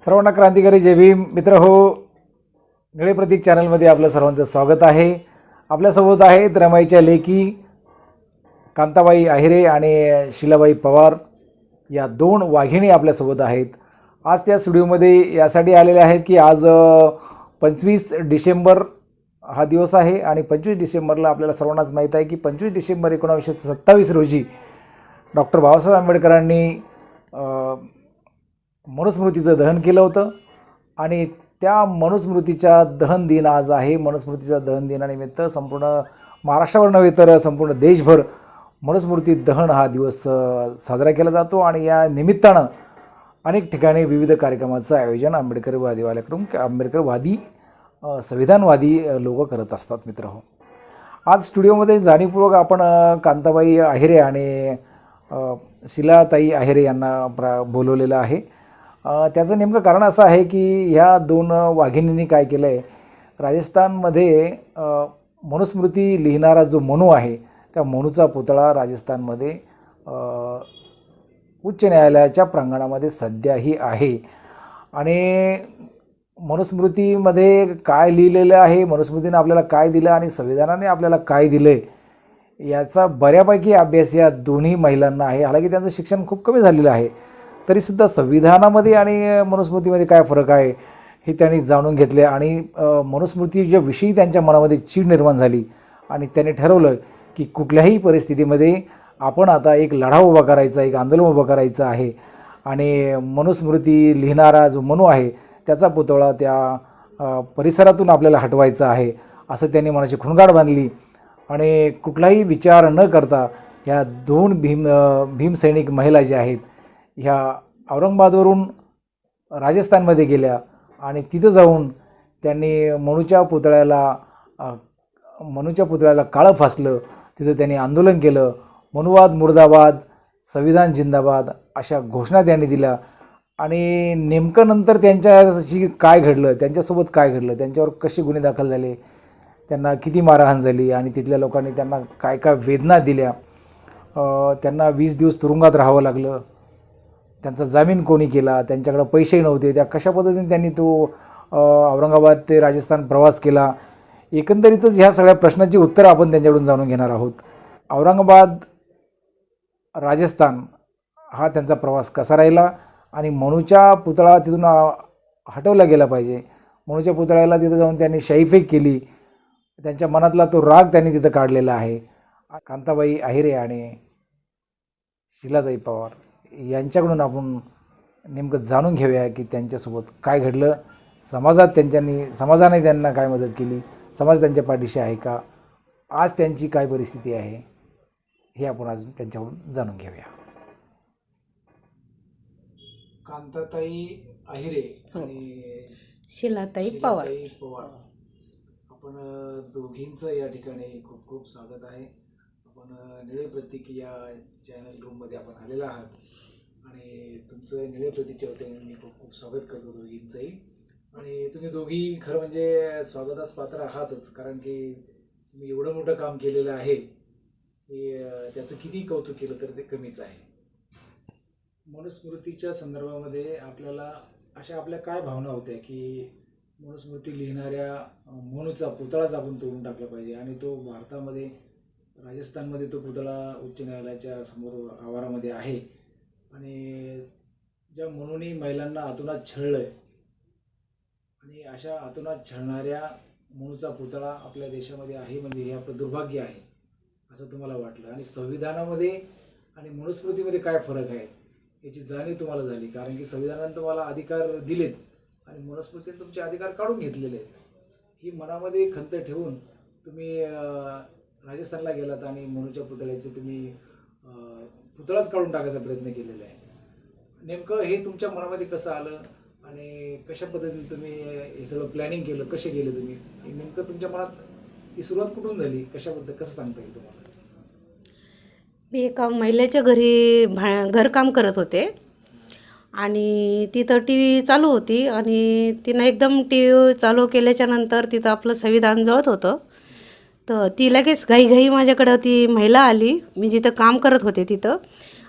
सर्वांना क्रांतिकारी जय भीम. मित्र हो निळे प्रतीक चॅनलमध्ये आपलं सर्वांचं स्वागत आहे. आपल्यासोबत आहेत रमाईच्या लेकी कांताबाई आहिरे आणि शिलाबाई पवार. या दोन वाघिणी आपल्यासोबत आहेत. आज त्या स्टुडिओमध्ये यासाठी आलेल्या आहेत की आज पंचवीस डिसेंबर हा दिवस आहे आणि पंचवीस डिसेंबरला आपल्याला सर्वांनाच माहीत आहे की पंचवीस डिसेंबर एकोणावीसशे सत्तावीस रोजी डॉक्टर बाबासाहेब आंबेडकरांनी मनुस्मृतीचं दहन केलं होतं. आणि त्या मनुस्मृतीच्या दहन दिन आज आहे. मनुस्मृतीच्या दहन दिनानिमित्त संपूर्ण महाराष्ट्रावर नव्हे तर संपूर्ण देशभर मनुस्मृती दहन हा दिवस साजरा केला जातो. आणि या निमित्तानं अनेक ठिकाणी विविध कार्यक्रमाचं आयोजन आंबेडकरवादीवाल्याकडून आंबेडकरवादी संविधानवादी लोक करत असतात मित्र हो. आज स्टुडिओमध्ये जाणीवपूर्वक आपण कांताबाई आहिरे आणि शिलाताई आहिरे यांना प्रा बोलवलेलं आहे. त्याचं नेमकं कारण असं आहे की ह्या दोन वाघिणींनी काय केलं आहे राजस्थानमध्ये मनुस्मृती लिहिणारा जो मनू आहे त्या मनूचा पुतळा राजस्थानमध्ये उच्च न्यायालयाच्या प्रांगणामध्ये सध्याही आहे. आणि मनुस्मृतीमध्ये काय लिहिलेलं आहे मनुस्मृतीने आपल्याला काय दिलं आणि संविधानाने आपल्याला काय दिलं आहे याचा बऱ्यापैकी अभ्यास या दोन्ही महिलांना आहे. हालांकी त्यांचं शिक्षण खूप कमी झालेलं आहे. तरीसुद्धा संविधानामध्ये आणि मनुस्मृतीमध्ये काय फरक आहे हे त्यांनी जाणून घेतले आणि मनुस्मृतीच्या विषयी त्यांच्या मनामध्ये चीड निर्माण झाली आणि त्यांनी ठरवलं की कुठल्याही परिस्थितीमध्ये आपण आता एक लढा उभा करायचा एक आंदोलन उभं करायचं आहे आणि मनुस्मृती लिहिणारा जो मनू आहे त्याचा पुतळा त्या परिसरातून आपल्याला हटवायचा आहे असं त्यांनी मनाची खुणगाड बांधली. आणि कुठलाही विचार न करता ह्या दोन भीम भीमसैनिक महिला ज्या आहेत ह्या औरंगाबादवरून राजस्थानमध्ये गेल्या आणि तिथं जाऊन त्यांनी मनूच्या पुतळ्याला मनूच्या पुतळ्याला काळं फासलं. तिथं त्यांनी आंदोलन केलं. मनुवाद मुर्दाबाद संविधान जिंदाबाद अशा घोषणा त्यांनी दिल्या. आणि नेमकं नंतर त्यांच्याशी काय घडलं? त्यांच्यासोबत काय घडलं? त्यांच्यावर कसे गुन्हे दाखल झाले? त्यांना किती मारहाण झाली? आणि तिथल्या लोकांनी त्यांना काय काय वेदना दिल्या? त्यांना वीस दिवस तुरुंगात राहावं लागलं. त्यांचा जामीन कोणी केला त्यांच्याकडं पैसेही नव्हते त्या कशा पद्धतीने त्यांनी तो औरंगाबाद ते राजस्थान प्रवास केला? एकंदरीतच ह्या सगळ्या प्रश्नाची उत्तरं आपण त्यांच्याकडून जाणून घेणार आहोत. औरंगाबाद राजस्थान हा त्यांचा प्रवास कसा राहिला आणि मनूच्या पुतळा तिथून हटवला गेला पाहिजे. मनूच्या पुतळ्याला तिथं जाऊन त्यांनी शाईफेक केली. त्यांच्या मनातला तो राग त्यांनी तिथं काढलेला आहे. कांताबाई आहिरे आणि शिलाताई पवार. यांच्याकडून आपण नेमकं जाणून घेऊया की त्यांच्यासोबत काय घडलं. समाजात त्यांच्यानी समाजाने त्यांना काय मदत केली? समाज त्यांच्या पाठीशी आहे का? आज त्यांची काय परिस्थिती आहे? हे आपण अजून त्यांच्याकडून जाणून घेऊया. कांताताई आहिरे आणि शिलाताई पवार. पवार. आपण दोघींचं या ठिकाणी खूप खूप स्वागत आहे. आपण निळे प्रतीक या चॅनल रूममध्ये आपण आलेला आहात. आणि तुमचं निळे प्रतीकच्या वतीने मी खूप खूप स्वागत करतो दोघींचंही. आणि तुम्ही दोघी खरं म्हणजे स्वागतास पात्र आहातच कारण की तुम्ही एवढं मोठं काम केलेलं आहे. की त्याचं किती कौतुक केलं तर ते कमीच आहे. मनुस्मृतीच्या संदर्भामध्ये आपल्याला अशा आपल्या काय भावना होत्या की मनुस्मृती लिहिणाऱ्या मनूचा पुतळाच आपण तोडून टाकला पाहिजे आणि तो भारतामध्ये राजस्थानमध्ये तो पुतळा उच्च न्यायालयाच्या समोर आवारामध्ये आहे. आणि ज्या म्हणूनही महिलांना आतुनात छळलंय आणि अशा आतूनच छळणाऱ्या मनूचा पुतळा आपल्या देशामध्ये आहे म्हणजे हे आपलं दुर्भाग्य आहे असं तुम्हाला वाटलं. आणि संविधानामध्ये आणि मनुस्मृतीमध्ये काय फरक आहे याची जाणीव तुम्हाला झाली. कारण की संविधानाने तुम्हाला अधिकार दिलेत आणि मनुस्मृतीने तुमचे अधिकार काढून घेतलेले आहेत. ही मनामध्ये खंत ठेवून तुम्ही राजस्थानला गेलात आणि मनूच्या पुतळ्याचे तुम्ही पुतळाच काढून टाकायचा प्रयत्न केलेला आहे. नेमकं हे तुमच्या मनामध्ये कसं आलं आणि कशा पद्धतीने तुम्ही हे सगळं प्लॅनिंग केलं कसे गेले तुम्ही? नेमकं तुमच्या मनात ही सुरुवात कुठून झाली? कशाबद्दल कसं सांगता येईल तुम्हाला? मी एका महिलेच्या घरी भा घरकाम करत होते. आणि तिथं टी व्ही चालू होती आणि तिनं एकदम टी व्ही चालू केल्याच्यानंतर तिथं आपलं संविधान जळत होतं. तर ती लगेच घाईघाई माझ्याकडं ती महिला आली. मी जिथं काम करत होते तिथं.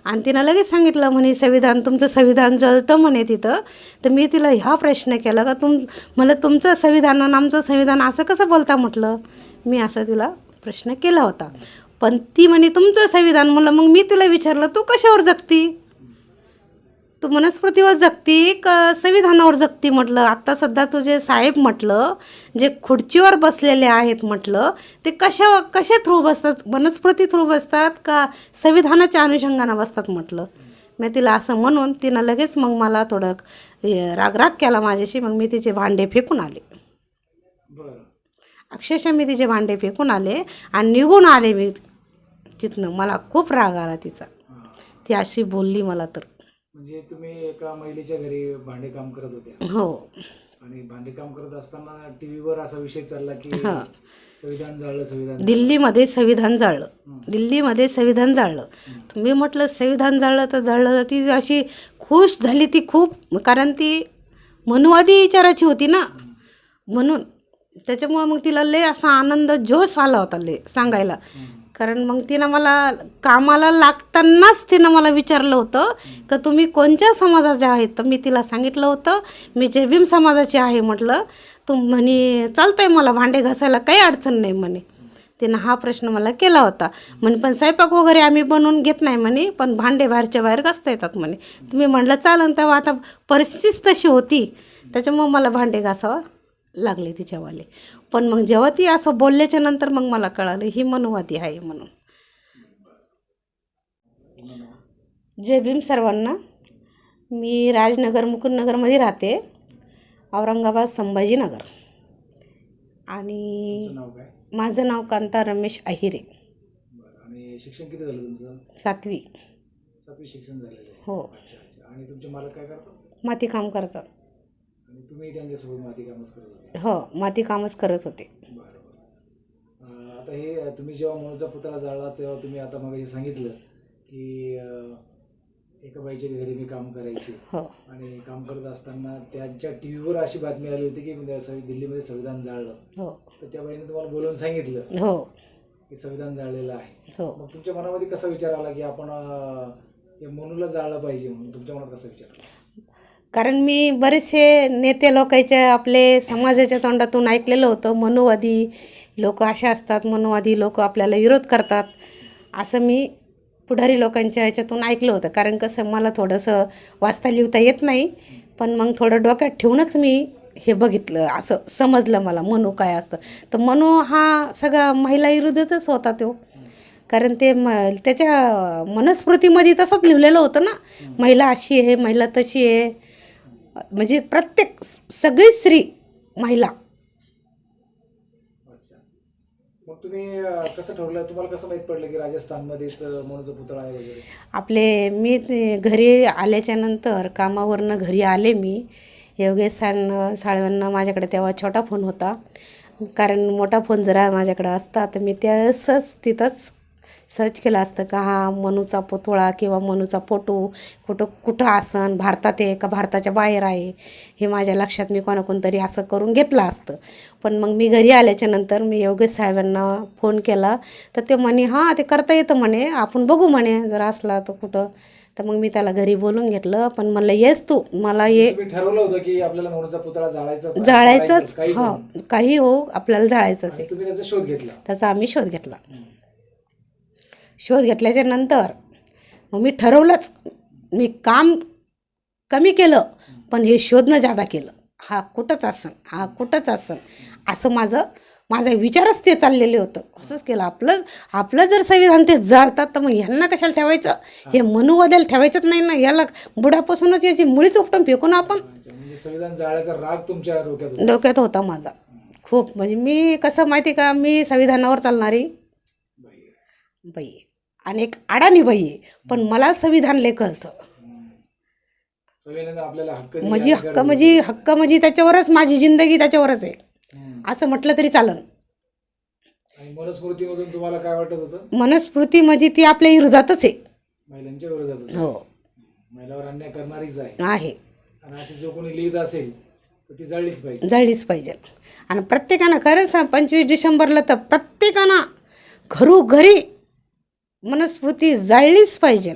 आणि तिनं लगेच सांगितलं म्हणे संविधान तुमचं संविधान जळतं म्हणे तिथं. तर मी तिला ह्या प्रश्न केला का तुम मला तुमचं संविधान आणि आमचं संविधान असं कसं बोलता म्हटलं? मी असं तिला प्रश्न केला होता. पण ती म्हणे तुमचं संविधान म्हणलं मग मी तिला विचारलं तू कशावर जगती? तू मनस्मृतीवर जगती का संविधानावर जगती म्हटलं? आत्ता सध्या तुझे साहेब म्हटलं जे खुर्चीवर बसलेले आहेत म्हटलं ते कशा कशा थ्रू बसतात? वनस्पती थ्रू बसतात का संविधानाच्या अनुषंगानं बसतात म्हटलं? मी तिला असं म्हणून तिनं लगेच मग मला थोडं रागराग केला माझ्याशी. मग मी तिचे भांडे फेकून आले. अक्षरशः मी तिचे भांडे फेकून आले आणि निघून आले मी तिथनं. मला खूप राग आला तिचा. ती अशी बोलली मला तर. म्हणजे तुम्ही एका महिलेच्या घरी भांडे काम करत होत्या. हो. आणि भांडे काम करत असताना टीव्हीवर असा विषय चालला की संविधान जाळलं संविधान दिल्लीमध्ये संविधान जाळलं. दिल्लीमध्ये संविधान जाळलं. मी म्हटलं संविधान जाळलं तर जाळलं. ती अशी खुश झाली ती खूप कारण ती मनुवादी विचाराची होती ना. म्हणून त्याच्यामुळं मग तिला लय असा आनंद जोश आला होता लय सांगायला. कारण मग तिनं मला कामाला लागतानाच तिनं मला विचारलं होतं का तुम्ही कोणत्या समाजाचे आहेत? तर मी तिला सांगितलं होतं मी जे भीम समाजाचे आहे म्हटलं तू म्हणे चालतंय मला भांडे घासायला काही अडचण नाही म्हणे. तिनं हा प्रश्न मला केला होता. म्हणे पण स्वयंपाक वगैरे आम्ही बनवून घेत नाही म्हणे पण भांडे बाहेरच्या बाहेर घासता येतात म्हणे. तुम्ही म्हटलं चालन तेव्हा आता परिस्थितीच तशी होती त्याच्यामुळं मला भांडे घासावं लागले तिच्यावाले. पण मग जेव्हा ती असं बोलल्याच्या नंतर मग मला कळालं ही मनुवादी आहे म्हणून. जय भीम सर्वांना. मी राजनगर मुकुंदनगरमध्ये राहते औरंगाबाद संभाजीनगर. आणि माझं नाव कांता रमेश अहिरे. शिक्षण किती झालं तुमचं? सातवी. सातवी शिक्षण झालेलं हो. आणि तुमचे मालक काय करतात? माती काम करतात. आणि तुम्ही त्यांच्यासोबत माती कामच करत होते. हो माती कामच करत होते. बरं बरं. अं, आता हे तुम्ही जेव्हा मूळचा पुतळा जाळला तेव्हा तुम्ही आता मग सांगितलं की अं, एका बाईच्या घरी मी काम करायचे. हो. आणि काम करत असताना त्यांच्या टी व्हीवर अशी बातमी आली होती की म्हणजे असं दिल्लीमध्ये संविधान जाळलं. हो. तर त्या बाईने तुम्हाला बोलवून सांगितलं हो. की संविधान जाळलेलं आहे. हो. मग तुमच्या मनामध्ये कसा विचार आला की आपण अं, हे मनूला जाळलं पाहिजे म्हणून? तुमच्या मनात कसा विचार आला? कारण मी बरेचसे नेते लोकांच्या आपले समाजाच्या तोंडातून ऐकलेलं होतं मनुवादी लोक असे असतात मनुवादी लोक आपल्याला विरोध करतात असं मी पुढारी लोकांच्या ह्याच्यातून ऐकलं होतं. कारण कसं मला थोडंसं वाचता लिहिता येत नाही पण मग थोडं डोक्यात ठेवूनच मी हे बघितलं असं समजलं मला मनू काय असतं. तर मनू हा सगळा महिला विरुद्धच होता तो. कारण ते म त्याच्या मनस्मृतीमध्ये तसंच लिहिलेलं होतं ना महिला अशी आहे महिला तशी आहे. म्हणजे प्रत्येक सगळी स्त्री महिला. अच्छा. मग तुम्ही अं, कसं ठरवलं? तुम्हाला कसं माहीत पडलं की राजस्थानमध्येच अं, मनूचा पुतळा आहे वगैरे? आपले मी ते घरी आल्याच्यानंतर कामावरनं घरी आले मी. योगेश साण साळव्यांना माझ्याकडे तेव्हा छोटा फोन होता. कारण मोठा फोन जरा माझ्याकडे असता तर मी त्या सहज तिथंच सर्च केलं असतं का हा मनूचा पुतळा किंवा मनूचा फोटो कुठं कुठं आसन भारतात आहे का भारताच्या बाहेर आहे हे माझ्या लक्षात मी कोणाकोणतरी असं करून घेतलं असतं. पण मग मी घरी आल्याच्यानंतर मी योगेश साहेबांना फोन केला तर ते म्हणे हां ते करता येतं म्हणे आपण बघू म्हणे जर असला तर कुठं. तर मग मी त्याला घरी बोलून घेतलं पण म्हणलं येस तू मला ये. ठरवलं होतं की आपल्याला मनूचा पुतळा जाळायचा जाळायचंच हो. काही हो आपल्याला जाळायचंच आहे. आणि तुम्ही त्याचा शोध घेतला. त्याचा आम्ही शोध घेतला. शोध घेतल्याच्या नंतर मग मी ठरवलंच मी काम कमी केलं पण हे शोधणं जादा केलं. हा कुठंच असन हा कुठंच असन असं माझं माझा विचारच ते चाललेले होतं. असंच केलं. आपलं आपलं जर संविधान ते जाळतात तर मग ह्यांना कशाला ठेवायचं? हे मनुवाद्याला ठेवायचंच नाही ना. याला बुडापासूनच याची मुळीच उपटून फेकून आपण. म्हणजे संविधान जाळायचा राग तुमच्या डोक्यात होता? डोक्यात होता माझा. खूप. म्हणजे मी कसं माहिती का? मी संविधानावर चालणारी. बाई. आणि एक अडाणी बाई आहे. पण मला संविधान लय कळतं. आपल्याला हक्क दिले म्हणजे हक्क म्हणजे हक्क म्हणजे त्याच्यावरच माझी जिंदगी त्याच्यावरच आहे. असं म्हटलं तरी चालन. आणि मनुस्मृतीमधून तुम्हाला काय वाटत होतं? मनस्फूर्ती म्हणजे ती आपल्या विरोधातच आहे. महिलांच्या हो. महिलावर अन्याय करणारीच आहे. आहे. आणि अशी जो कोणी लिहित असेल तर ती जाळलीच पाहिजे. जळलीच पाहिजे. आणि प्रत्येकानं खरंच सांग पंचवीस डिसेंबरला तर प्रत्येकानं घरोघरी मनस्फूर्ती जळलीच पाहिजे.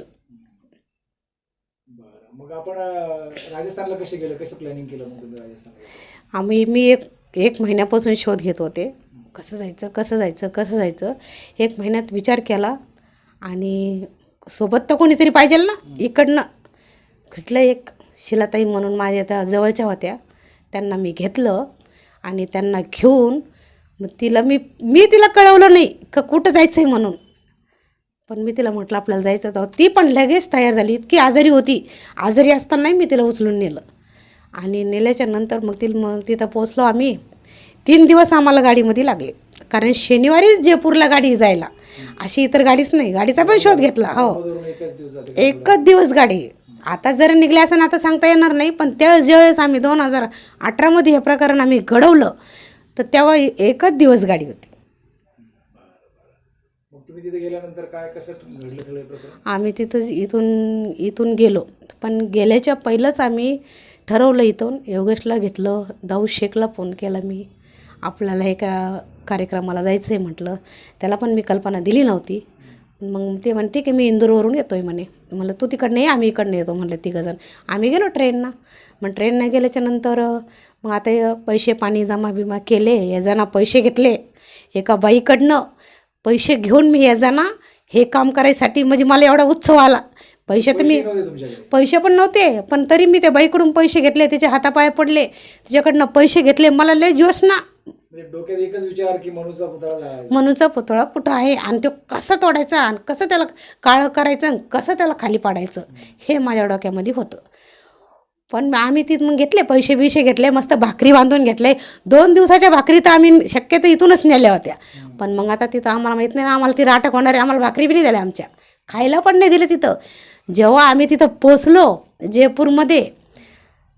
आपण अं, राजस्थानला कसे गेले? कसं प्लॅनिंग केलं मग राजस्थानला? आम्ही मी एक एक महिन्यापासून शोध घेत होते. कसं जायचं कसं जायचं कसं जायचं? एक महिन्यात विचार केला आणि सोबत तर कोणीतरी पाहिजे ना? इकडनं. कुठलं एक शिलाताई म्हणून माझ्या त्या जवळच्या होत्या. त्यांना मी घेतलं आणि त्यांना घेऊन मग तिला मी मी तिला कळवलं नाही का कुठं जायचं आहे म्हणून. पण मी तिला म्हटलं आपल्याला जायचं तर ती पण लगेच तयार झाली. इतकी आजारी होती. आजारी असतानाही मी तिला उचलून नेलं. आणि नेल्याच्या नंतर मग तिला मग तिथं पोचलो आम्ही. तीन दिवस आम्हाला गाडीमध्ये लागले. कारण शनिवारीच जयपूरला गाडी जायला. अशी इतर गाडीच नाही. गाडीचा पण शोध घेतला. हो. एकच दिवस गाडी. आता जर निघले असं आता सांगता येणार नाही. पण त्या ज्यावेळेस आम्ही दोन हजार अठरामध्ये हे प्रकरण आम्ही घडवलं तर तेव्हा एकच दिवस गाडी होती. तुम्ही तिथे गेल्यानंतर काय कसं घडलं सगळे प्रकरण? आम्ही तिथं इथून इथून गेलो. पण गेल्याच्या पहिलंच आम्ही ठरवलं इथून योगेशला घेतलं दाऊ शेखला फोन केला मी. आपल्याला एका कार्यक्रमाला जायचं आहे म्हटलं. त्याला पण मी कल्पना दिली नव्हती. मग ते म्हणे ठीक आहे मी इंदूरवरून येतो आहे म्हणे. म्हणलं तू तिकडनं ये आम्ही इकडनं येतो म्हटलं तिघंजण. आम्ही गेलो ट्रेननं. मग ट्रेननं गेल्याच्यानंतर मग आता पैसे पाणी जमा बिमा केले याजना पैसे घेतले. एका बाईकडनं पैसे घेऊन मी याजना हे काम करायसाठी म्हणजे मला एवढा उत्सव आला. पैसे तर मी पैसे पण नव्हते पण तरी मी त्या बाईकडून पैसे घेतले तिच्या हातापाय पडले. तिच्याकडनं पैसे घेतले मला लय जोश ना. म्हणजे डोक्यात एकच विचार की मनूचा पुतळा. मनूचा पुतळा कुठं आहे? आणि तो कसा तोडायचा? आणि कसं त्याला काळं करायचं? आणि कसं त्याला खाली पाडायचं? हे माझ्या डोक्यामध्ये होतं. पण आम्ही तिथून मग घेतले पैसे बिशे घेतले मस्त भाकरी बांधून घेतले. दोन दिवसाच्या भाकरी तर आम्ही शक्यतो इथूनच नेल्या होत्या. पण मग आता तिथं आम्हाला माहीत नाही ना आम्हाला तिथं अटक होणार आम्हाला भाकरी बी नाही दिल्या आमच्या. खायला पण नाही दिलं तिथं. जेव्हा आम्ही तिथं पोचलो जयपूरमध्ये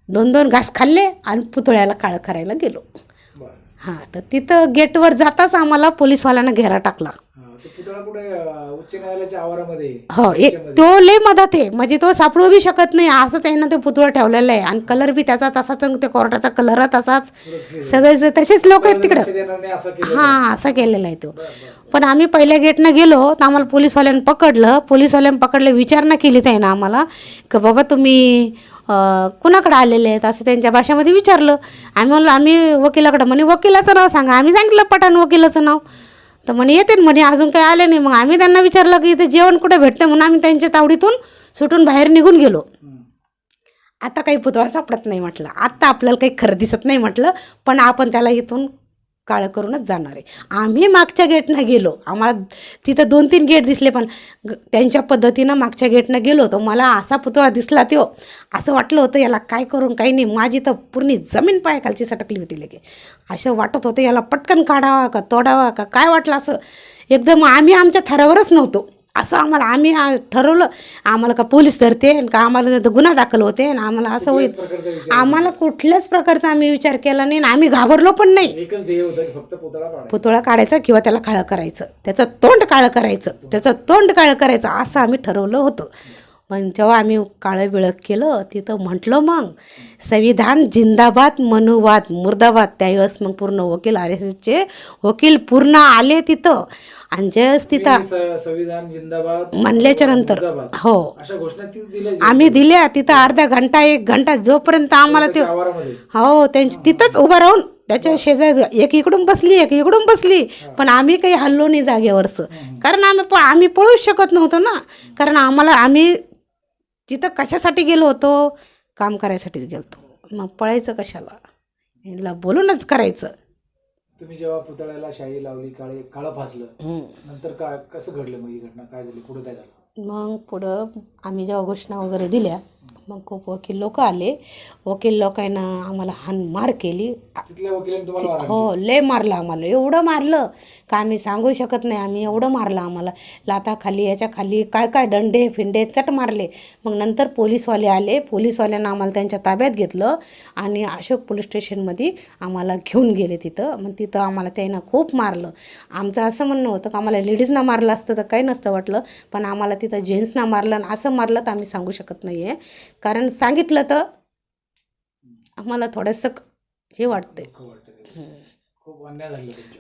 दोन दोन घास खाल्ले आणि पुतळ्याला काळं करायला गेलो. हां तर तिथं गेटवर जाताच आम्हाला पोलीसवाल्यानं घेरा टाकला. तो पुतळा कुठे अं, उच्च न्यायालयाच्या आवारामध्ये आहे. हो एक तो लय मधात आहे. म्हणजे तो सापडू बी शकत नाही. असं त्यानं ते पुतळा ठेवलेला आहे. आणि कलर बी त्याचा तसाच आणि ते कोर्टाचा कलर तसाच. सगळे तसेच लोक आहेत तिकडं. लक्ष देणार नाही असं केलं हां असं केलेलं आहे तो. पण आम्ही पहिल्या गेटनं गेलो तर आम्हाला पोलीसवाल्यानं पकडलं. पोलीसवाल्यानं पकडलं विचारणा केली त्यानं आम्हाला. की बाबा तुम्ही अं, कुणाकडे आलेले आहेत? असं त्यांच्या भाषेमध्ये विचारलं. आम्ही म्हणलो आम्ही वकिलाकडं. म्हणे वकिलाचं नाव सांगा. आम्ही सांगितलं पठाण वकिलाचं नाव. तर म्हणे येते म्हणे अजून काही आले नाही. मग आम्ही त्यांना विचारलं की इथे जेवण कुठे भेटतं? म्हणून आम्ही त्यांच्या तावडीतून सुटून बाहेर निघून गेलो. आता काही पुतळा सापडत नाही म्हटलं. आत्ता आपल्याला काही खरं दिसत नाही म्हटलं पण आपण त्याला इथून काळं करूनच जाणार आहे. आम्ही मागच्या गेटनं गेलो. आम्हाला तिथं दोन तीन गेट दिसले पण ग- त्यांच्या पद्धतीनं मागच्या गेटनं गेलो होतो. मला असा पुतळा दिसला तो. असं वाटलं होतं याला काय करून काही नाही. माझी तर पूर्ण जमीन पायाखालची सटकली होती लगे असं वाटत होतं याला पटकन काढावा का तोडावा का? काय वाटलं असं? एकदम आम्ही आमच्या थरावरच नव्हतो. असं आम्हाला आम्ही ठरवलं आम्हाला का पोलीस धरते आणि का आम्हाला तर गुन्हा दाखल होते आणि आम्हाला असं होईल. आम्हाला कुठल्याच प्रकारचा आम्ही विचार केला नाही आणि आम्ही घाबरलो पण नाही. पुतळा काढायचा किंवा त्याला काळं करायचं. त्याचं तोंड काळं करायचं. त्याचं तोंड काळं करायचं असं आम्ही ठरवलं होतं. पण जेव्हा आम्ही काळं बिळक केलं तिथं म्हटलं मग संविधान जिंदाबाद मनुवाद मुर्दाबाद त्यावेळेस मग पूर्ण वकील आर एस एसचे वकील पूर्ण आले तिथं. आणि ज्यावेळेस तिथं स- संविधान जिंदाबाद म्हणल्याच्या नंतर. हो. आम्ही दिल्या तिथं अर्धा घंटा एक घंटा जोपर्यंत आम्हाला ते हो त्यांची तिथंच उभं राहून त्याच्या शेजारी एक इकडून बसली एक इकडून बसली. पण आम्ही काही हल्लो नाही जागेवरचं. कारण आम्ही प आम्ही पळूच शकत नव्हतो ना. कारण आम्हाला आम्ही तिथं कशासाठी गेलो होतो काम करायसाठीच गेलो होतो मग पळायचं कशाला? बोलूनच करायचं. तुम्ही जेव्हा पुतळ्याला शाई लावली काळे काळं फासलं नंतर काय कसं घडलं मग ही घटना? काय झाली? पुढे काय झालं? मग पुढं आम्ही जेव्हा घोषणा वगैरे दिल्या मग खूप वकील लोक आले. वकील लोकांना आम्हाला हानमार केली. हो लय मारलं आम्हाला. एवढं मारलं का आम्ही सांगू शकत नाही. आम्ही एवढं मारलं आम्हाला. लाताखाली याच्या खाली काय काय दंडे फिंडे चट मारले. मग नंतर पोलीसवाले आले. पोलीसवाल्यांना आम्हाला त्यांच्या ताब्यात घेतलं आणि अशोक पोलीस स्टेशनमध्ये आम्हाला घेऊन गेले तिथं. मग तिथं आम्हाला त्यानं खूप मारलं. आमचं असं म्हणणं होतं का आम्हाला लेडीजना मारलं असतं तर काही नसतं वाटलं. पण आम्हाला तिथं जेंट्सना मारलं आणि असं मारलं तर आम्ही सांगू शकत नाही आहे कारण सांगितलं तर आम्हाला थोडंसं हे वाटतंय. वाटतं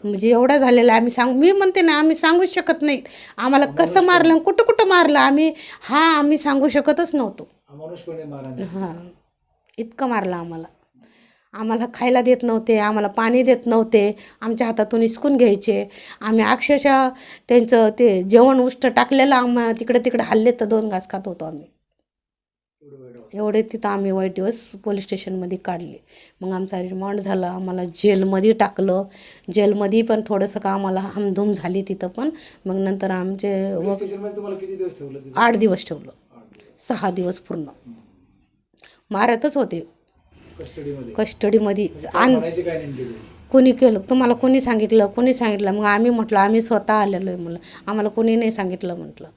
म्हणजे एवढा झालेला आम्ही सांग मी म्हणते ना आम्ही सांगूच शकत नाही आम्हाला कसं मारलं कुठं कुठं मारलं आम्ही हा आम्ही सांगू शकतच नव्हतो. हां. इतकं मारलं आम्हाला. आम्हाला खायला देत नव्हते आम्हाला पाणी देत नव्हते. आमच्या हातातून हिसकून घ्यायचे. आम्ही अक्षरशः त्यांचं ते जेवण उष्ट टाकलेलं आम तिकडे तिकडे हल्ले तर दोन घास खात होतो आम्ही. एवढं तिथं आम्ही वाईट दिवस पोलीस स्टेशनमध्ये काढले. मग आमचा रिमांड झाला. आम्हाला जेलमध्ये टाकलं. जेलमध्ये पण थोडंसं का आम्हाला हमधूम झाली तिथं पण. मग नंतर आमचे आठ दिवस ठेवलं. सहा दिवस पूर्ण. मारतच होते. कस्टडीमध्ये. काय आण? कोणी केलं? तुम्हाला कोणी सांगितलं? कोणी सांगितलं? मग आम्ही म्हटलं आम्ही स्वतः आलेलो आहे म्हणलं. आम्हाला कोणी नाही सांगितलं म्हटलं.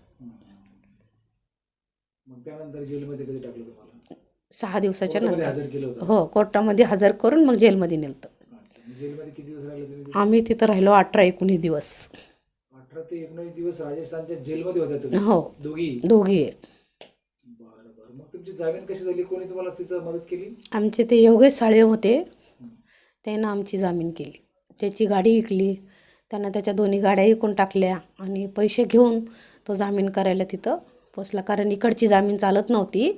मग त्यानंतर जेलमध्ये कधी टाकलं? सहा दिवसाच्या नंतर. हो कोर्टामध्ये हजर करून मग जेलमध्ये नेलं अच्छा. मग जेलमध्ये किती दिवस राहिले तुम्ही तिथे? आम्ही तिथं राहिलो अठरा एकोणीस दिवस. अठरा ते एकोणीस दिवस राजस्थानच्या जेलमध्ये तुम्ही? हो. दोघी? दोघी. बरं बरं. मग तुमची जामीन कशी झाली? कोणी तुम्हाला तिथं मदत केली? आमचे ते योगेश साळवे होते. त्यानं आमची जामीन केली. त्याची गाडी विकली. त्यांना त्याच्या दोन्ही गाड्या विकून टाकल्या आणि पैसे घेऊन तो जामीन करायला तिथं पोचला. कारण इकडची जामीन चालत नव्हती.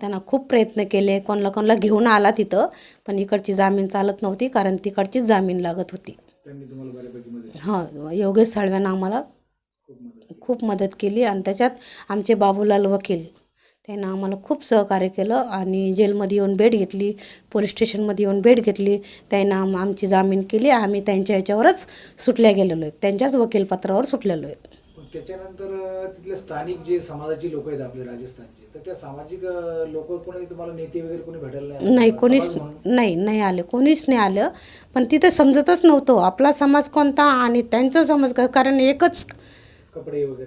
त्यांना खूप प्रयत्न केले. कोणाला कोणाला घेऊन आला तिथं पण इकडची जामीन चालत नव्हती कारण तिकडचीच जामीन लागत होती. हां योगेश साळव्यानं आम्हाला खूप मदत केली आणि त्याच्यात आमचे बाबूलाल वकील त्यांनं आम्हाला खूप सहकार्य केलं आणि जेलमध्ये येऊन भेट घेतली पोलीस स्टेशनमध्ये येऊन भेट घेतली. त्यांना आम आमची जामीन केली. आम्ही त्यांच्या याच्यावरच सुटल्या गेलेलो आहेत. त्यांच्याच वकीलपत्रावर सुटलेलो आहेत. त्याच्यानंतर तिथले स्थानिक जे समाजाची लोक आहेत आपले राजस्थानचे तर त्या सामाजिक लोक कोणी तुम्हाला नेते वगैरे कोणी भेटायला नाही कोणीच? नाही नाही आले कोणीच नाही आलं. पण तिथे समजतच नव्हतं आपला समाज कोणता आणि त्यांचा समाज कारण एकच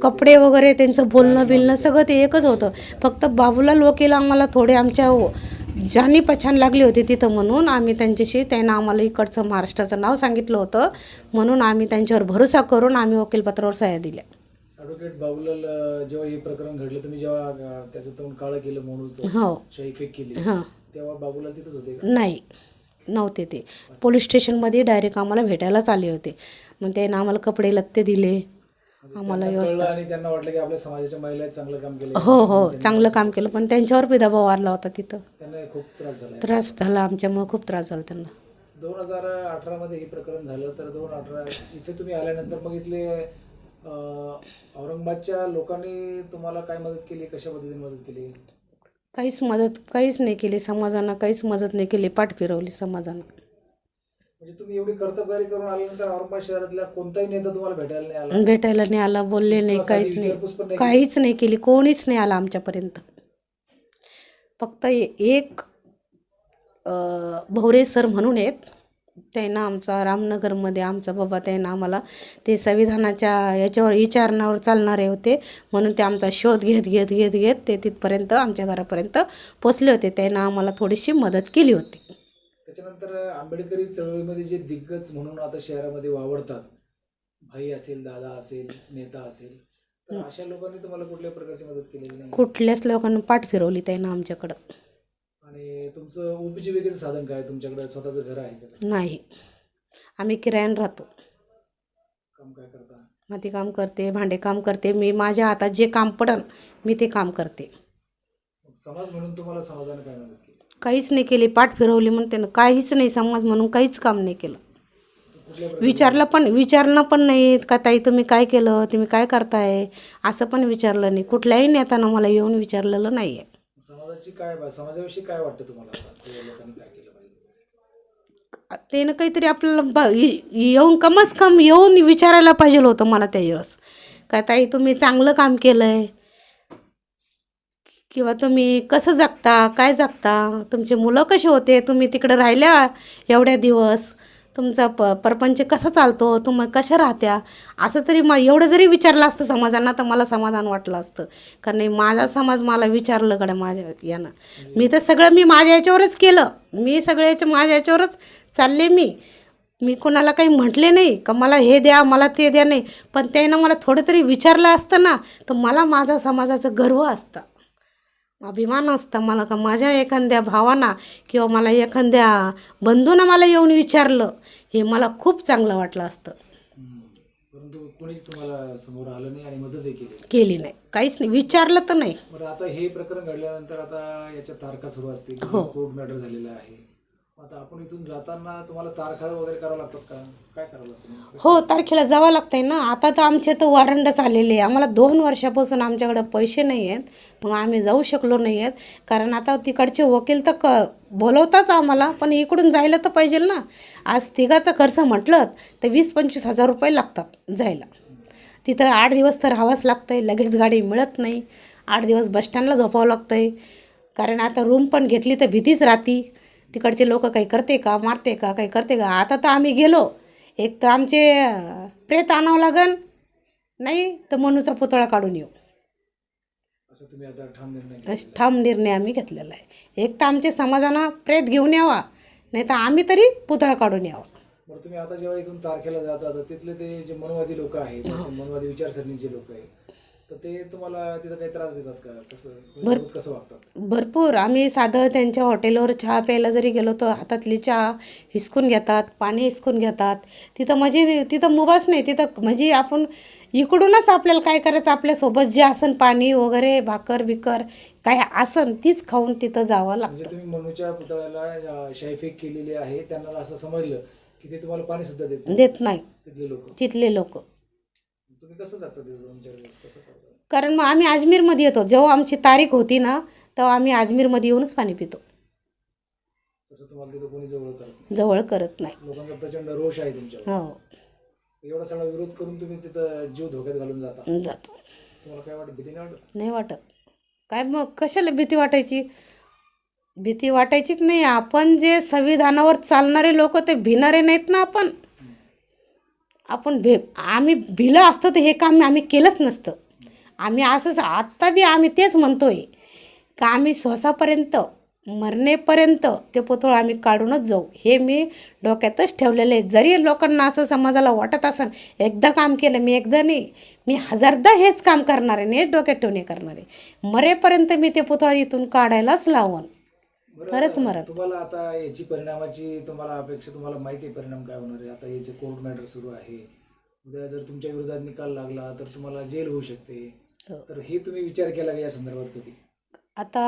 कपडे वगैरे. त्यांचं बोलणं बिलणं सगळं ते एकच होतं. फक्त बाबूलाल वकील आम्हाला थोडे आमच्या जानी पछाण लागली होती तिथं म्हणून आम्ही त्यांच्याशी त्यांना आम्हाला इकडचं महाराष्ट्राचं नाव सांगितलं होतं. म्हणून आम्ही त्यांच्यावर भरोसा करून आम्ही वकीलपत्रावर सह्या दिल्या. ॲडव्होकेट बाबुलाल जेव्हा हे प्रकरण घडलं तुम्ही जेव्हा त्याचं तोंड काळं केलं म्हणून हो. शाही फेक केली हां. तेव्हा बाबूलाल तिथंच होते का? नाही नव्हते ते. पोलीस स्टेशनमध्ये डायरेक्ट आम्हाला भेटायलाच आले होते. मग त्यानं आम्हाला कपडे लत्ते दिले. आम्हाला त्यांना व्यवस्था आणि त्यांना वाटलं की आपल्या समाजाच्या महिला चांगलं काम केलं. हो हो चांगलं काम केलं. पण त्यांच्यावर बी दबाव वाढला होता तिथं. त्यांना खूप त्रास झाला. त्रास झाला आमच्यामुळे खूप त्रास झाला त्यांना. दोन हजार अठरा मध्ये हे प्रकरण झालं तर दोन अठरा इथे तुम्ही आल्यानंतर मग इथले औरंगाबादच्या लोकांनी तुम्हाला काय मदत केली? कशा पद्धतीने मदत केली? काहीच मदत काहीच नाही केली समाजानं काहीच मदत नाही केली पाठ फिरवली समाजानं. म्हणजे तुम्ही एवढी कर्तबगारी करून आल्यानंतर औरंगाबाद शहरातल्या कोणताही नेता तुम्हाला भेटायला नाही आला? भेटायला नाही आला बोलले नाही काहीच विचारपूस पण नाही नाही काहीच नाही केली कोणीच नाही आला आमच्यापर्यंत. फक्त ए- एक अं, भवरे सर म्हणून आहेत. त्यांना आमचा रामनगरमध्ये आमचा बाबा त्यांना आम्हाला ते संविधानाच्या याच्यावर विचारणावर चालणारे होते. म्हणून ते आमचा शोध घेत घेत घेत घेत ते तिथपर्यंत आमच्या घरापर्यंत पोचले होते. त्यांना आम्हाला थोडीशी मदत केली होती. त्याच्यानंतर आंबेडकरी चळवळीमध्ये जे दिग्गज म्हणून आता शहरामध्ये वावरतात भाई असेल दादा असेल नेता असेल अशा लोकांनी तुम्हाला कुठल्या प्रकारची मदत नाही? कुठल्याच लोकांना पाठ फिरवली त्यांना आमच्याकडं. आणि तुमचं उपजीविकेचं साधन काय? तुमच्याकडे स्वतःचं घर आहे का? नाही. आम्ही किरायानं राहतो. काम काय करता? माती काम करते भांडे काम करते. मी माझ्या हातात जे काम पडन मी ते काम करते. मग समाज म्हणून तुम्हाला समाजाने काय मदत केली काहीच नाही केली पाठ फिरवली म्हणते ना काहीच नाही समाज म्हणून काहीच काम नाही केलं. कुठल्या विचारलं पण विचारलं पण नाही. का ताई तुम्ही काय केलं? तुम्ही काय करताय? असं पण विचारलं नाही. कुठल्याही नेत्यानं मला येऊन विचारलेलं नाही आहे समाजाची काय समाजाविषयी काय वाटतं तुम्हाला? आता? लोकांनी काय केलं पाहिजे? त्यानं काहीतरी आपल्याला ब ये- येऊन कमस कम येऊन विचारायला पाहिजे होतं मला त्या वेळेस. काय ताई तुम्ही चांगलं काम केलं आहे किंवा तुम्ही कसं जगता? काय जगता? तुमचे मुलं कसे होते? तुम्ही तिकडे राहिल्या एवढ्या दिवस? तुमचा प परपंच कसा चालतो? तुम्ही कशा राहत्या? असं तरी मग एवढं जरी विचारलं असतं समाजांना तर मला समाधान वाटलं असतं. कारण माझा समाज मला विचारलं कडे माझ्या यानं. मी तर सगळं मी माझ्या याच्यावरच केलं. मी सगळ्या याच्या माझ्या याच्यावरच चालले मी. मी कोणाला काही म्हटले नाही का मला हे द्या मला ते द्या नाही. पण त्यानं मला थोडं तरी विचारलं असतं ना तर मला माझा समाजाचं गर्व असतं. अभिमान असतं मला का माझ्या एखाद्या भावाना किंवा मला एखाद्या बंधूनं मला येऊन विचारलं हे मला खूप चांगलं वाटलं असतं. परंतु कोणीच तुम्हाला समोर आलं नाही आणि मदतही केली नाही. केली नाही. काहीच नाही. विचारलं तर नाही. बरं आता हे प्रकरण घडल्यानंतर आता याच्या तारखा सुरू असतील. हो. कोर्ट मॅटर झालेलं आहे. आता आपण इथून जाताना तुम्हाला तारखा वगैरे करावं लागतात का? काय करावं लागतं हो तारखेला जावं लागतंय ना. आता तर आमचे तर वारंडच आलेले आहे. आम्हाला दोन वर्षापासून आमच्याकडे पैसे नाही आहेत. मग आम्ही जाऊ शकलो नाही आहेत. कारण आता तिकडचे वकील तर क बोलवताच आम्हाला पण इकडून जायला तर पाहिजे ना. आज तिघाचा खर्च म्हटलं तर वीस पंचवीस हजार रुपये लागतात जायला. तिथं आठ दिवस तर राहावंच लागतं आहे लगेच गाडी मिळत नाही. आठ दिवस बसस्टँडला झोपावं लागतं आहे कारण आता रूम पण घेतली तर भीतीच राहती. तिकडचे लोक काही करते का मारते का काही करते का? आता तर आम्ही गेलो. एक तर आमचे प्रेत आणावं लागन. नाही तर मनूचा पुतळा काढून येऊ. ठाम निर्णय आम्ही घेतलेला आहे. एक तर आमच्या समाजानं प्रेत घेऊन यावा नाही तर आम्ही तरी पुतळा काढून यावा. तुम्ही आता जेव्हा इथून तारखेला जाता तिथले ते जे मनोवादी लोक आहेत ते मनोवादी विचारसरणीचे लोक आहेत तर ते तुम्हाला तिथं काही त्रास देतात का? कसं तुमच्यासोबत कसं वागतात भरपूर. आम्ही साधं त्यांच्या हॉटेलवर चहा प्यायला जरी गेलो तर हातातली चहा हिसकून घेतात पाणी हिसकून घेतात. तिथं म्हणजे तिथं मुभाच नाही तिथं म्हणजे आपण इकडूनच आपल्याला काय करायचं? आपल्यासोबत जे आसन पाणी वगैरे भाकर बिकर काय आसन तीच खाऊन तिथं जावं लागतं. म्हणजे तुम्ही मनूच्या पुतळ्याला अं, शाईफेक केलेली आहे. त्यांना असं समजलं की ते तुम्हाला पाणी सुद्धा देत नाही. देत नाही. तिथले लोक. तिथले लोक. तुम्ही कसं जाता तिथं दोन चार दिवस कसं करता? कारण मग आम्ही अजमेरमध्ये येतो. जेव्हा आमची तारीख होती ना तेव्हा आम्ही अजमेरमध्ये येऊनच पाणी पितो. तसं तुम्हाला तिथं कोणी जवळ करत जवळ करत नाही. नाही लोकांचा प्रचंड रोष आहे तुमच्यावर. हो. एवढा सगळा विरोध करून तुम्ही तिथं जीव धोक्यात घालून जाता. जातो. तुम्हाला काय वाटत? भीती नाही वाटत? नाही वाटत. काय मग कशाला भीती वाटायची? भीती वाटायचीच नाही. आपण जे संविधानावर चालणारे लोक ते भिणारे नाहीत ना आपण. आपण भे आम्ही भिलं असतो तर हे काम आम्ही केलंच नसतं. आम्ही असंच आत्ता बी आम्ही तेच म्हणतोय का आम्ही श्वासापर्यंत मरणेपर्यंत ते पुतळं आम्ही काढूनच जाऊ. हे मी डोक्यातच ठेवलेलं आहे. जरी लोकांना असं समाजाला वाटत असेल एकदा काम केलं मी एकदा नाही मी हजारदा हेच काम करणार आहे हेच डोक्यात ठेवणे करणार आहे. मरेपर्यंत मी ते पुतळा इथून काढायलाच लावण. खरंच मरण. तुम्हाला आता याची परिणामाची तुम्हाला अपेक्षा तुम्हाला माहिती आहे परिणाम काय होणार आहे? आता याचे कोर्ट मॅटर सुरू आहे उद्या जर तुमच्या विरोधात निकाल लागला तर तुम्हाला जेल होऊ शकते. तर हे तुम्ही विचार केला का या संदर्भात कधी? आता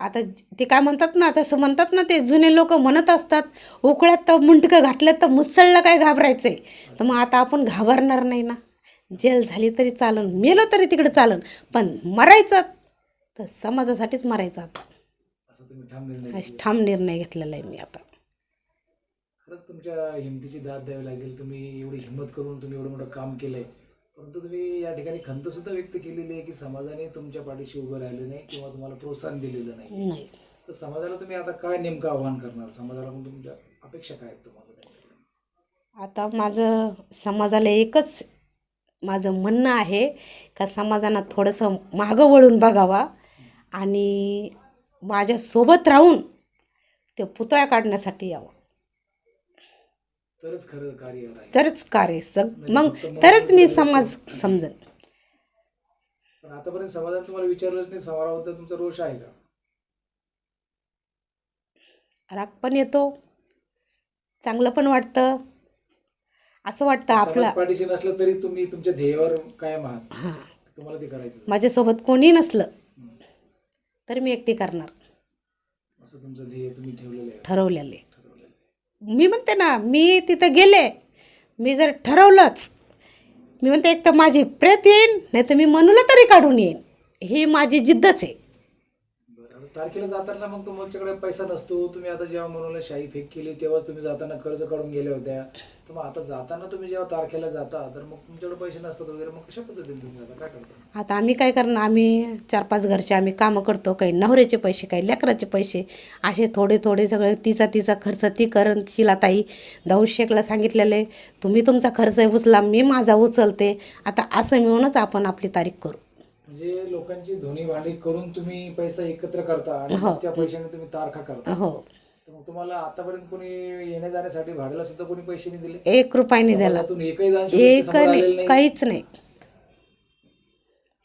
आता ते काय म्हणतात ना तसं म्हणतात ना ते जुने लोक म्हणत असतात उकळ्यात तर मुंटकं घातलं तर मुसळला काय घाबरायचं आहे तर मग आता आपण घाबरणार नाही ना. जेल झाली तरी चालन मेलं तरी तिकडे चालन पण मरायचं तर समाजासाठीच मरायचं. आता निर्णय ठाम निर्णय घेतलेला आहे मी आता. खरंच तुमच्या हिमतीची दाद द्यावी लागेल. तुम्ही एवढी हिंमत करून तुम्ही एवढं मोठं काम केलंय. परंतु तुम्ही या ठिकाणी खंत सुद्धा व्यक्त केलेली आहे की समाजाने तुमच्या पाठीशी उभं राहिलं नाही किंवा तुम्हाला प्रोत्साहन दिलेलं नाही. नाही. तर समाजाला तुम्ही आता काय नेमकं आव्हान करणार? समाजाला तुमच्या अपेक्षा काय आहेत तुम्हाला? आता माझं समाजाला एकच माझं म्हणणं आहे का समाजानं थोडंसं मागं वळून बघावा आणि माझ्यासोबत राहून ते पुतळ्या काढण्यासाठी यावं. तरच खरं कार्य राहील तरच कार्य सग मग तरच मी समाज समजन. पण आतापर्यंत समाजाने तुम्हाला विचारलंच नाही समाजाबद्दल तुमचा रोष आहे का? राग पण येतो. चांगलं पण वाटतं. असं वाटतं आपला समाज पाठीशी नसलं तरी तुम्ही तुमच्या ध्येयावर कायम आहात. हां. तुम्हाला ते करायचं माझ्यासोबत कोणी नसलं तर मी एकटी करणार. असं तुमचं ध्येय तुम्ही ठेवलेलं आहे. ठरवलेले मी म्हणते ना मी तिथं गेले मी जर ठरवलंच मी म्हणते एक तर माझी प्रेत येईन नाही तर मी मनूला तरी काढून येईन. ही माझी जिद्दच आहे. तारखेला जाताना मग तुमच्याकडे पैसा नसतो. तुम्ही आता जेव्हा म्हणून शाही फेक केली तेव्हाच तुम्ही जाताना कर्ज काढून गेल्या होत्या. तर मग आता जाताना तुम्ही जेव्हा तारखेला जाता तर मग तुमच्याकडे पैसे नसतात वगैरे. मग कशा पद्धतीने तुम्ही जाता काय करता? आता आम्ही काय करणार? आम्ही चार पाच घरचे आम्ही कामं करतो. काही नवऱ्याचे पैसे काही लेकराचे पैसे. असे थोडे थोडे सगळे तिचा तिचा खर्च ती करण शिलाताई दाऊद शेखला सांगितलेले तुम्ही तुमचा खर्च उचला मी माझा उचलते. आता असं मिळूनच आपण आपली तारीख करू. म्हणजे लोकांची धोनी भांडी करून तुम्ही पैसा एकत्र करता आणि मग त्या पैशाने तुम्ही तारखा करता. हो. तर मग तुम्हाला आतापर्यंत कोणी येण्या जाण्यासाठी भाड्याला सुद्धा कोणी पैसे नाही दिले? एक रुपयाने द्यायला त्यातून एकही दान एक समोर आलेलं नाही नाही काहीच नाही.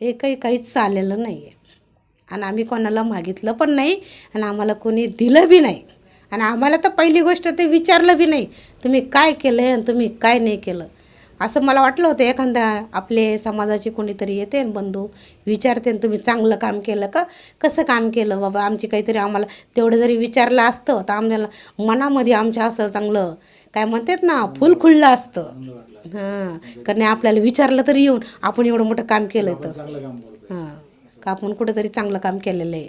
एकही काहीच आलेलं नाही आहे आणि आम्ही कोणाला मागितलं पण नाही आणि आम्हाला कोणी दिलं बी नाही. आणि आम्हाला तर पहिली गोष्ट ते विचारलं बी नाही तुम्ही काय केलं आहे आणि तुम्ही काय नाही केलं. असं मला वाटलं होतं एखाद्या आपले समाजाचे कोणीतरी येते बंधू विचारते तुम्ही चांगलं काम केलं का? कसं काम केलं बाबा? आमची काहीतरी आम्हाला तेवढं जरी विचारलं असतं तर आम्हाला मनामध्ये आमच्या असं चांगलं काय म्हणतात ना फुल खुललं असतं. हां. कारण आपल्याला विचारलं तरी येऊन आपण एवढं मोठं काम केलं तर. हां. का आपण कुठंतरी चांगलं काम केलेलं आहे.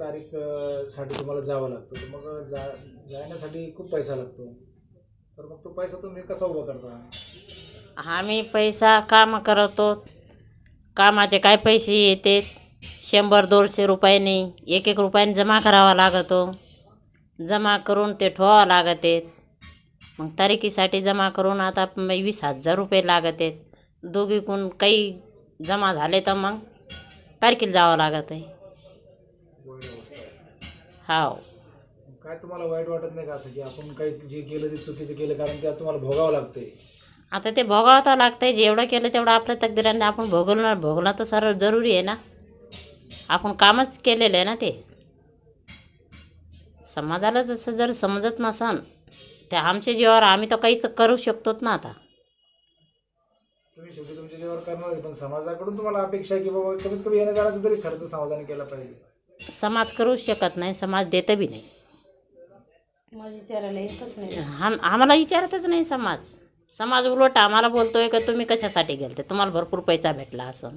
तारीखसाठी तुम्हाला जावं लागतं. मग जा जाण्यासाठी खूप पैसा लागतो. तर मग तो पैसा तुम्ही कसा उभा करता? आम्ही पैसा काम करतो. कामाचे काय पैसे येते? शंभर दोनशे रुपयाने एक एक रुपयाने जमा करावा लागतो. जमा करून ते ठेवावं लागते. मग तारीखीसाठी जमा करून आता वीस हजार रुपये लागत. आहेत दोघीकून काही जमा झाले तर मग तारखेला जावं लागत. आहे वाईट काय तुम्हाला वाईट वाटत नाही का असं की आपण काही जे केलं ते चुकीचं केलं कारण ते तुम्हाला भोगावं लागते आता ते भोगावं तर लागतं आहे जेवढं केलं तेवढं आपल्या तकदिराने आपण भोगवलं भोगणं तर सर्व जरुरी आहे ना. आपण कामच केलेलं आहे ना ते. समाजाला तसं जर समजत नसन ते आमच्या जीवावर आम्ही तर काहीच करू शकतोच ना आता. तुम्ही शेवटी तुमच्या जीवावर करणार आहे, पण समाजाकडून तुम्हाला अपेक्षा आहे की बाबा कमीत कमी येण्या जाण्याचा तरी खर्च समाजाने केला पाहिजे. समाज करू शकत नाही समाज देतं बी नाही. माझ्या विचारायला येतच नाही. आम आम्हाला विचारतच नाही समाज. समाज उलट आम्हाला बोलतोय का तुम्ही कशासाठी गेलते? तुम्हाला भरपूर पैसा भेटला असं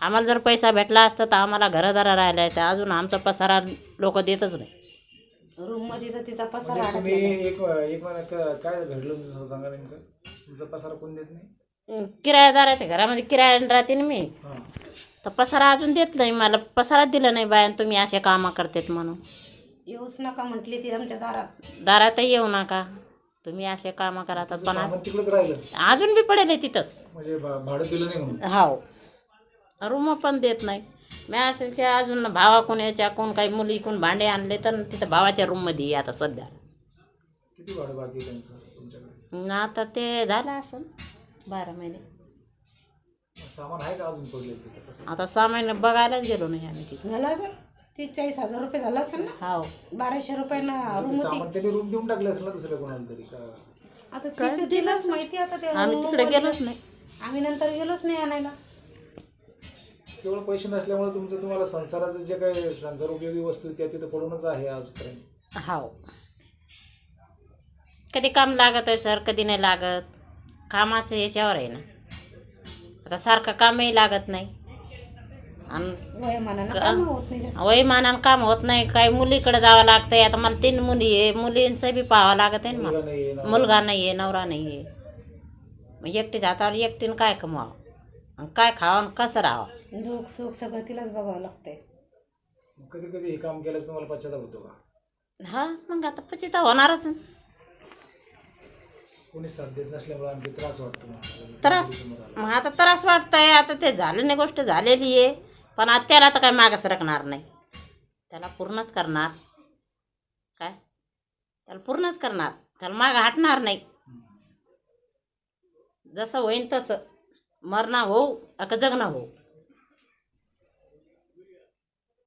आम्हाला जर पैसा भेटला असता तर आम्हाला घरदारा राहिल्या असत्या. अजून आमचा पसारा लोक देतच नाही. रूममध्ये तर तिचा पसारा म्हणजे तुम्ही एक एक महिना क- काय घडलं तुमचं सांगा नेमकं? तुमचा पसारा कोण देत नाही? किरायादाराच्या घरामध्ये किरायाने राहते ना मी. हां. तर पसारा अजून देत नाही. मला पसारा दिला नाही बायान तुम्ही असे कामं करतेत म्हणून. येऊच नका म्हटली ती आमच्या दारात. दारातही येऊ नका. तुम्ही असे कामं करा तर पण सामान तिकडेच राहिलं. अजून बी पडेल आहे तिथंच. म्हणजे भा- भाडं दिलं नाही म्हणून. हाव. रूम पण देत नाही. मी असे अजून भावा कोण याच्या कोण काही मुली कोण भांडे आणले तर तिथं भावाच्या रूममध्ये आहे आता सध्या. किती भाडं बाकी आहे त्यांचं तुमच्याकडे? न आता ते झालं असं बारा महिने. सामान आहे का अजून पडले तिथे? कसं? आता सहा महिने बघायलाच गेलो नाही आम्ही तिथे. झाला असेल तीस चाळीस हजार रुपये झाला असेल ना? हाव. बाराशे रुपयानं रूम त्यांनी रूम देऊन टाकले असेल ना दुसऱ्या कोणाला तरी का? आता तिचं तिलाच माहिती आता ते आम्ही तिकडे गेलोच नाही. आम्ही नंतर गेलोच नाही आणायला. केवळ पैसे नसल्यामुळे तुमचं तुम्हाला संसाराचं जे काही संसार उपयोगी वस्तू त्या तिथं पडूनच आहे आजपर्यंत. हाव. कधी काम लागत आहे सर कधी नाही लागत. कामाचं याच्यावर आहे ना. आता सारखं कामही लागत नाही. आणि वयमानानं काम होत नाही जास्त. वयमानानं काम होत नाही. काही मुलीकडे जावं लागतंय. आता मला तीन मुली आहे. मुलींचं बी पाहावं लागत आहे ना मुलगा मला नाही आहे ना मुलगा नाही. आहे नवरा नाही आहे. मग एकटीच हातावर एकटीनं काय कमवावं आणि काय खावं आणि कसं राहावं? दुःख सुख सगळं तिलाच बघावं लागतंय. कधी कधी हे काम केल्यास तुम्हाला पश्चाताप होतो का? हा मग आता पचिता होणारच. ना. कोणी साथ देत नसल्यामुळे आणखी त्रास वाटतो मला. त्रास? मग आता त्रास वाटतंय. आता ते झालं नाही गोष्ट झालेली आहे. पण आत्याला त्याला तर काय मागं सरकणार नाही. त्याला पूर्णच करणार. काय? त्याला पूर्णच करणार. त्याला मागं हटणार नाही. जसं होईन तसं. मरणा होऊ अक जगणं होऊ.